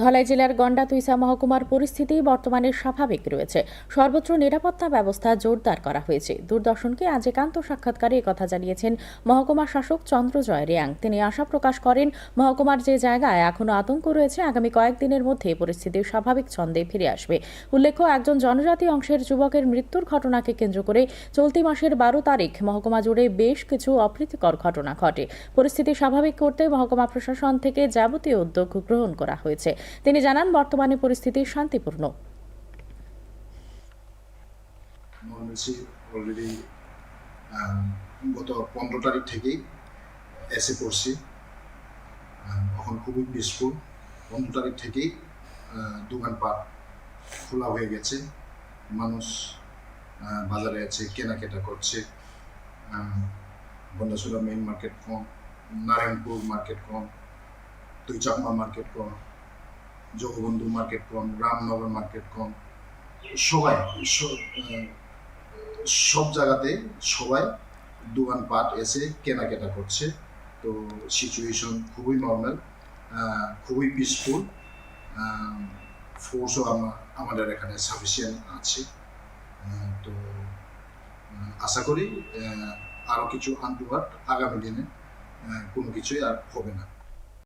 ধলাই জেলার গন্ডা তুইসা মহকুমার পরিস্থিতি বর্তমানে স্বাভাবিক রয়েছে। সর্বত্র নিরাপত্তা ব্যবস্থা জোরদার করা হয়েছে। দূরদর্শনকে আজ একান্ত সাক্ষাৎকারে একথা জানিয়েছেন মহকুমা শাসক চন্দ্রজয় রিয়াং। তিনি আশা প্রকাশ করেন, মহকুমার যে জায়গায় এখনও আতঙ্ক রয়েছে, আগামী কয়েকদিনের মধ্যে পরিস্থিতি স্বাভাবিক ছন্দে ফিরে আসবে। উল্লেখ্য, একজন জনজাতি অংশের যুবকের মৃত্যুর ঘটনাকে কেন্দ্র করে চলতি মাসের বারো তারিখ মহকুমা জুড়ে বেশ কিছু অপ্রীতিকর ঘটনা ঘটে। পরিস্থিতি স্বাভাবিক করতে মহকুমা প্রশাসন থেকে যাবতীয় উদ্যোগ গ্রহণ করা হয়েছে। তিনি জানান, বর্তমানে পরিস্থিতি শান্তিপূর্ণ। গত পনেরো তারিখ থেকেই এসে পড়ছি। এখন খুবই পিসফুল পনেরো তারিখ থেকেই দোকানপাট খোলা হয়ে গেছে। মানুষ বাজারে আছে, কেনাকাটা করছে। বন্দাসুরা মেইন মার্কেট কম নারায়ণপুর মার্কেট কম দুইচাকমা মার্কেট কম জগবন্ধু মার্কেট কম রামনগর মার্কেট কম সবাই সব জায়গাতে সবাই দোকানপাট এসে কেনাকাটা করছে। তো সিচুয়েশন খুবই নর্মাল খুবই পিসফুল ফোর্সও আমাদের এখানে সাফিসিয়েন্ট আছে। তো আশা করি আরও কিছু আনটুয়ার্ড আগামী দিনে কোনো কিছুই আর হবে না।